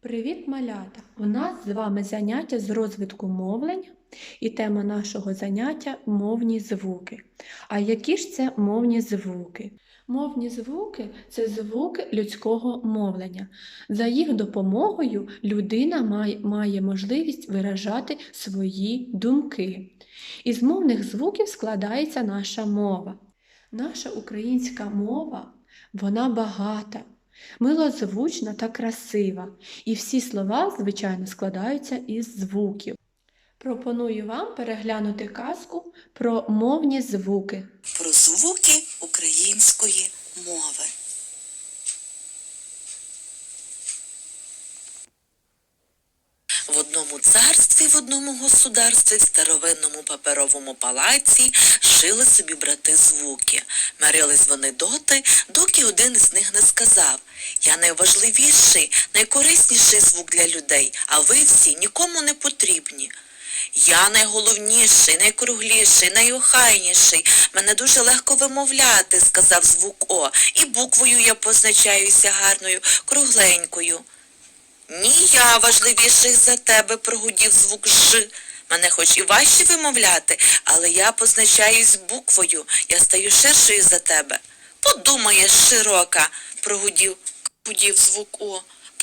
Привіт, малята! У нас з вами заняття з розвитку мовлення і тема нашого заняття мовні звуки. А які ж це мовні звуки? Мовні звуки це звуки людського мовлення. За їх допомогою людина має, можливість виражати свої думки. Із мовних звуків складається наша мова. Наша українська мова вона багата, милозвучна та красива. І всі слова, звичайно, складаються із звуків. Пропоную вам переглянути казку про мовні звуки. про звуки української В одному царстві, в одному государстві, в старовинному паперовому палаці жили собі брати звуки. Мирились вони доти, доки один із них не сказав Я найважливіший, найкорисніший звук для людей, а ви всі нікому не потрібні. Я найголовніший, найкругліший, найохайніший. Мене дуже легко вимовляти, сказав звук О, і буквою я позначаюся гарною, кругленькою. Ні, я важливіший за тебе, прогудів звук Ж. Мене хоч і важче вимовляти, але я позначаюсь буквою, я стаю ширшою за тебе. Подумаєш, широка, прогудів гудів звук О.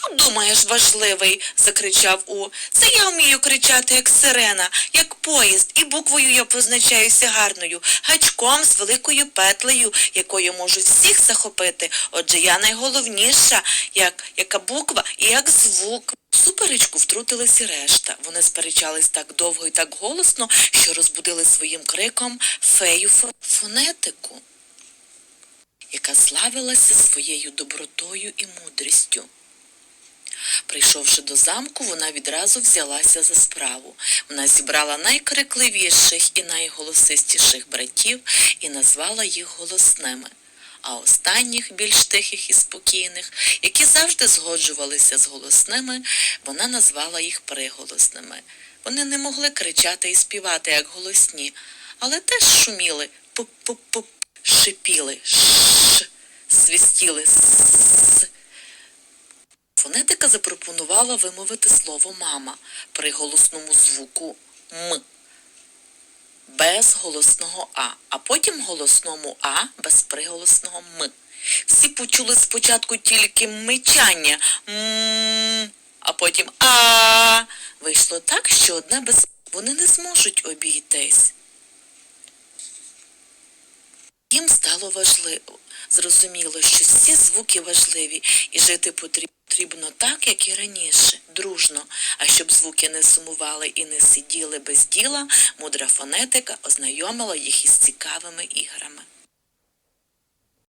Подумаєш, важливий, закричав О. Це я вмію кричати, як сирена, як поїзд, і буквою я позначаюся гарною, гачком з великою петлею, якою можу всіх захопити. Отже, я найголовніша, як яка буква і як звук. Суперечку втрутились і решта. Вони сперечались так довго і так голосно, що розбудили своїм криком фею фонетику, яка славилася своєю добротою і мудрістю. Прийшовши до замку, вона відразу взялася за справу. Вона зібрала найкрикливіших і найголосистіших братів і назвала їх голосними. А останніх, більш тихих і спокійних, які завжди згоджувалися з голосними, вона назвала їх приголосними. Вони не могли кричати і співати, як голосні, але теж шуміли, пуп-пуп-пуп, шипіли, ш, свистіли, с. Фонетика запропонувала вимовити слово мама при голосному звуку М без голосного А, а потім голосному А без приголосного М. Всі почули спочатку тільки мичання м, а потім А. Вийшло так, що одне без вони не зможуть обійтись. Стало важливо, зрозуміло, що всі звуки важливі і жити потрібно. Так, як і раніше, дружно. А щоб звуки не сумували і не сиділи без діла, мудра фонетика ознайомила їх із цікавими іграми.